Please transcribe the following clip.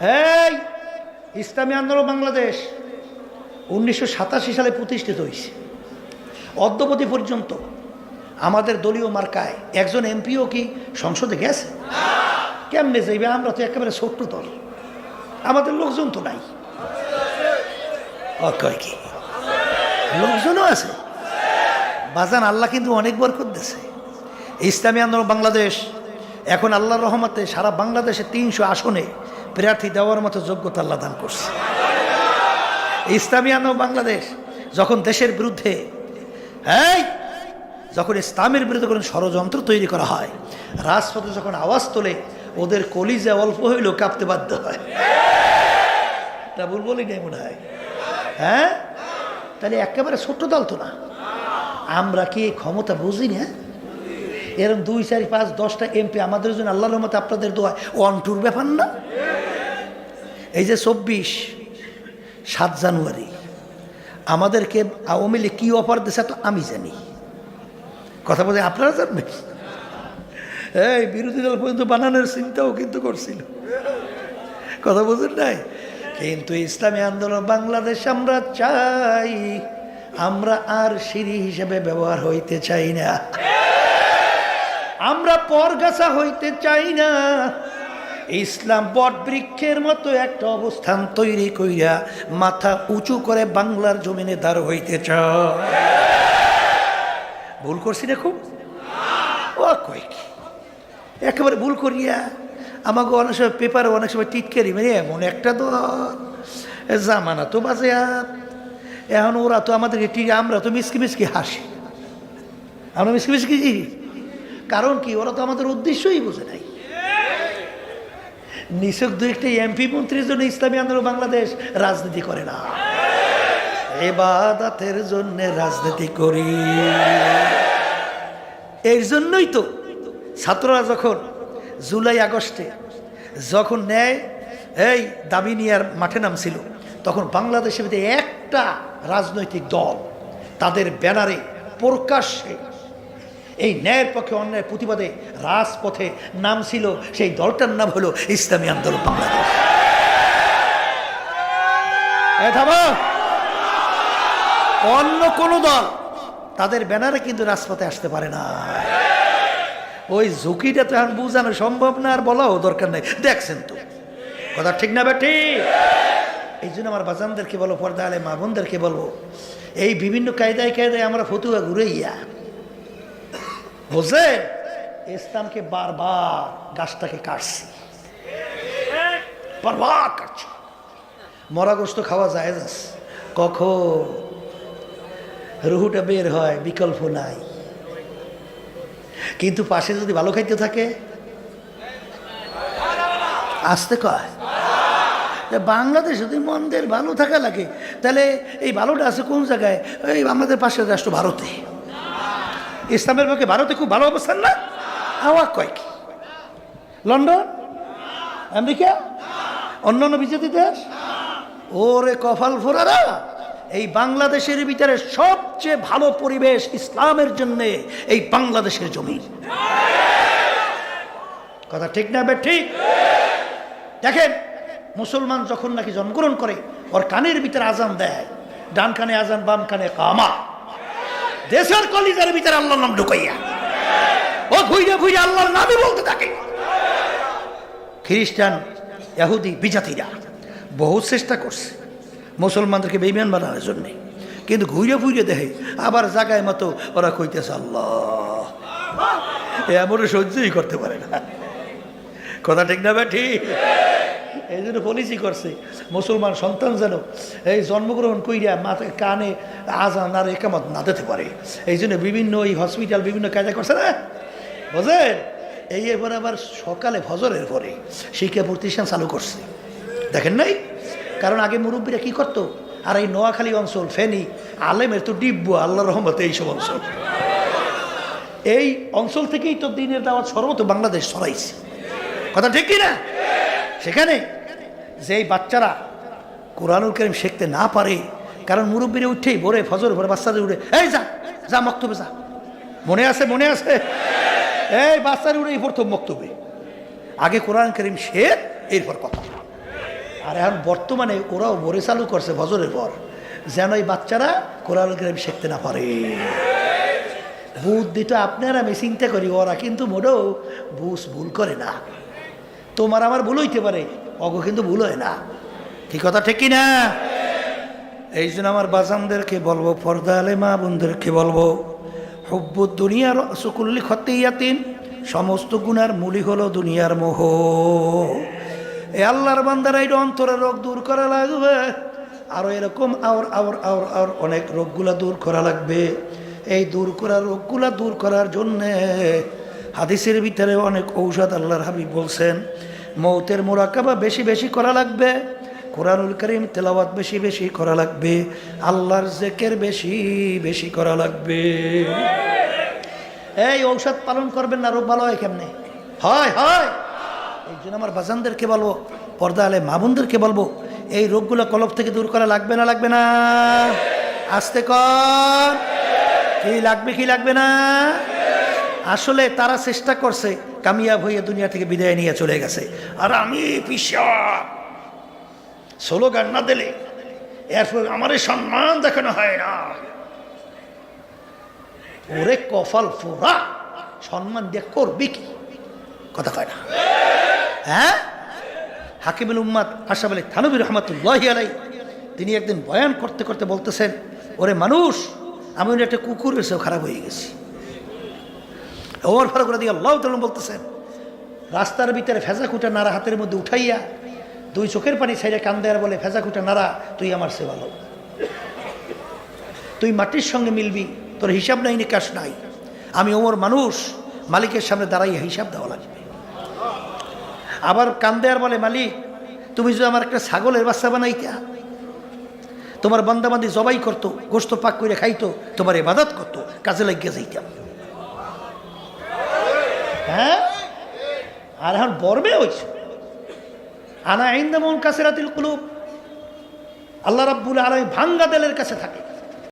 এই, ইসলামী আন্দোলন বাংলাদেশ উনিশশো সাতাশি সালে প্রতিষ্ঠিত হয়েছে। অদ্যপতি পর্যন্ত আমাদের দলীয় মার্কায় একজন এমপিও কি সংসদে গেছে? কেমনে যাইবে? আমরা তো একেবারে ছোট্ট দল। আমাদের লোকজন তো নাই। কি? লোকজনও আছে। বাজান আল্লাহ কিন্তু অনেক বরকত দিয়েছে ইসলামী আন্দোলন বাংলাদেশ এখন আল্লাহর রহমতে সারা বাংলাদেশে তিনশো আসনে প্রার্থী দেওয়ার মতো যোগ্যতা আল্লাহ দান করছে। ইসলামী আন্দোলন বাংলাদেশ যখন দেশের বিরুদ্ধে, এই, যখন ইসলামের বিরুদ্ধে কোনো ষড়যন্ত্র তৈরি করা হয়, রাজপথে যখন আওয়াজ তোলে, ওদের কলিজে অল্প হইলেও কাঁপতে বাধ্য হয়। তা ভুল বলি নাই মনে হয়? হ্যাঁ? তাহলে একেবারে ছোট্ট দল তো না। আমরা কি ক্ষমতা বুঝি না? এরকম দুই, চার, পাঁচ, দশটা এমপি আমাদের জন্য আল্লাহ রহমতে আপনাদের দোয়া। ওয়ান টুর ব্যাপার না? এই যে চব্বিশ, সাত জানুয়ারি, আমাদেরকে আওয়ামী লীগ কী অফার দিছে তো আমি জানি। কথা বলতে আপনারা জানবেন? এই বিরোধী দল পর্যন্ত বানানোর চিন্তাও কিন্তু করছিল। কথা বুঝেন নাই? কিন্তু ইসলামী আন্দোলন বাংলাদেশ আমরা চাই, আমরা আর সিঁড়ি হিসেবে ব্যবহার হইতে চাই না। আমরা পরগাছা হইতে চাই না। ইসলাম বট বৃক্ষের মতো একটা অবস্থান তৈরি কইরা মাথা উঁচু করে বাংলার জমিনে দাঁড় হইতে চায় ভুল করছি না খুব? ও কয় কি? একেবারে ভুল করিয়া আমাকে অনেক সময় পেপারে অনেক সময় টিটকারি মানে এমন একটা তো জামানা তো বাজে এখন ওরা তো আমাদেরকে আমরা তো মিসকি মিসকি হাসি। আমরা মিসকি মিসকি কারণ কি? ওরা তো আমাদের উদ্দেশ্যই বোঝে নাই। নিছক দু একটা এমপি মন্ত্রীর জন্য ইসলামী আন্দোলন বাংলাদেশ রাজনীতি করে না। এবাদাতের জন্য রাজনীতি করি। এই জন্যই তো ছাত্ররা যখন জুলাই, আগস্টে যখন নেয় এই দাবি নিয়ে মাঠে নামছিল, তখন বাংলাদেশের মধ্যে একটা রাজনৈতিক দল তাদের ব্যানারে প্রকাশ্যে এই ন্যায়ের পক্ষে অন্যায়ের প্রতিবাদে রাজপথে নাম ছিল, সেই দলটার নাম হলো ইসলামী আন্দোলন বাংলাদেশ। অন্য কোনো দল তাদের ব্যানারে কিন্তু রাজপথে আসতে পারে না। ওই ঝুঁকিটা তো এখন বোঝানো সম্ভব না, আর বলাও দরকার নেই। দেখছেন তো। কথা ঠিক না বেটি এই জন্য আমার বাজানদেরকে বলো, পর্দা আলে মা বোনদেরকে বলব, এই বিভিন্ন কায়দায় কায়দায় আমরা ফতুয়া ঘুরে ইয়া বুঝলেন ইসলামকে বারবার গাছটাকে কাটছি। বারবার কাটছি। মরা গোস্ত খাওয়া যায় কখন রুহুটা বের হয়, বিকল্প নাই। কিন্তু পাশে যদি ভালো খাইতে থাকে? আসতে কয়? বাংলাদেশ যদি মন্দের ভালো থাকা লাগে, তাহলে এই ভালোটা আছে কোন জায়গায়? এই আমাদের পাশের রাষ্ট্র ভারতে। ইসলামের পক্ষে ভারতে খুব ভালো অবস্থান না? আওয়া কয় কি? লন্ডন? আমেরিকা? অন্য অন্য বিজেপি দেশ? ওরে কফাল ফোরারা, এই বাংলাদেশের ভিতরে সবচেয়ে ভালো পরিবেশ ইসলামের জন্য এই বাংলাদেশের জমি। কথা ঠিক না ঠিক। দেখেন, মুসলমান যখন নাকি জন্মগ্রহণ করে, ওর কানের ভিতরে আজান দেয়, ডান কানে আজান, বাম কানে কামা। দেশের কলিজার ভিতরে আল্লাহর নাম ঢুকাইয়া। ও ঘুইরে ঘুইরে আল্লাহর নামই বলতে থাকে। খ্রিস্টান, ইহুদি, বিজাতিরা বহু চেষ্টা করছে। মুসলমানদেরকে বেইমান বানানোর জন্যে। কিন্তু ঘুরে ফুইরে দেখে আবার জায়গায় মতো ওরা কইতেছে, আল্লাহ! এমন সহ্যই করতে পারে না। কথা ঠিক না বা ঠিক এই জন্য পলিসি করছে, মুসলমান সন্তান যেন এই জন্মগ্রহণ কইরা মাথা কানে আজান আর একামত না দিতে পারে। এই জন্য বিভিন্ন ওই হসপিটাল বিভিন্ন কায়দা করছে না? বুঝলেন এই এবার আবার সকালে ফজরের পরে শিক্ষা প্রতিষ্ঠান চালু করছে। দেখেন নাই? কারণ আগে মুরব্বীরা কি করতো? আর এই নোয়াখালী অঞ্চল, ফেনী, আলেমের তো ডিব্বু আল্লাহ রহমতে এইসব অঞ্চল। এই অঞ্চল থেকেই তো দিনের দাওয়াত সর্বত বাংলাদেশ ছড়াইছে। কথা ঠিক কি না সেখানে যেই বাচ্চারা কোরআনুল করিম শিখতে না পারে, কারণ মুরব্বীরে উঠেই ভোরে ফজর, ভোরে বাচ্চাদের উঠে, এই যা যা মক্তবে, যা। মনে আছে মনে আছে? এই বাচ্চার উঠে প্রথম মক্তবে। আগে কোরআন করিম শেখ, এরপর কথা। আর এখন বর্তমানে ওরাও বরে চালু করছে বজরের পর, যেন এই বাচ্চারা কোরআন কারিম শিখতে না পারে। বুদ্ধিটা আপনারা, আমি চিন্তা করি ওরা কিন্তু মোটেও বুঝ ভুল করে না। তোমার আমার ভুল হইতে পারে। অগ কিন্তু ভুল হয় না। কি কথা, ঠিক কি না এই জন্য আমার বাজানদেরকে বলব পর্দা আলে মা বোনদেরকে বলব হব্বুদ দুনিয়ার সুকুল্লি খত্তেইয়াতিন সমস্ত গুণার মূলই হলো দুনিয়ার মোহ। এ আল্লাহর বান্দারা এই অন্তরের রোগ দূর করা লাগবে আরও এরকম আওর আওর আওর আওর অনেক রোগগুলা দূর করা লাগবে। এই দূর করা রোগগুলা দূর করার জন্যে হাদিসের ভিতরে অনেক ঔষধ আল্লাহর হাবিব বলছেন, মৌতের মোরাকাবা বেশি বেশি করা লাগবে, কোরআনুল করিম তেলাওয়াত বেশি বেশি করা লাগবে, আল্লাহর জেকের বেশি বেশি করা লাগবে। এই ঔষধ পালন করবেন না, রোগ ভালো হয় কেমনে? হয় হয়। এই জন্য আমার বাজানদেরকে বলব পর্দা আলে মামুনদেরকে বলব, এই রোগগুলো কলব থেকে দূর করা লাগবে না লাগবে না? আসতে কর। কি লাগবে কি লাগবে না? আসলে তারা চেষ্টা করছে কামিয়াব হয়ে দুনিয়া থেকে বিদায় নিয়ে চলে গেছে। আর আমি পিসাব স্লোগান না দিলে এরপর আমার সম্মান দেখানো হয় না। ওরে কফল ফোরা সম্মান দিয়ে করবি কি? কথা কয় না। হ্যাঁ? হাকিমুল উম্মাদ আশাফ আলী থানবির রহমতুল্লাহ আলাই তিনি একদিন বয়ান করতে করতে বলতেছেন, ওরে মানুষ, আমি একটা কুকুর এসেও খারাপ হয়ে গেছি। ওমর ফারুক রাদি আল্লাহ তালন বলতেছেন, রাস্তার ভিতরে ফেজা খুঁটা নাড়া হাতের মধ্যে উঠাইয়া দুই চোখের পানি ছাইড়ে কান্দে আর বলে ফেজা খুঁটা নাড়া, তুই আমার সে ভালো তুই মাটির সঙ্গে মিলবি, তোর হিসাব নাই, নিকাশ নাই। আমি ওমর মানুষ, মালিকের সামনে দাঁড়াইয়া হিসাব দেওয়া লাগবে। আবার কান্দে আর বলে, মালিক, তুমি যদি আমার একটা ছাগলের বাচ্চা বানাইতা, তোমার বান্দাবান্দি জবাই করতো গোস্ত পাক করে খাইতো, তোমার এবাদত করতো, কাজে লাগিয়ে যাইতাম। হ্যাঁ? আর এখন বর্বে হয়েছে আনা আইন্দামন কাছে রাতিল কুলুপ আল্লাহ রাব্বুল আলমী ভাঙ্গা দেলের কাছে থাকে।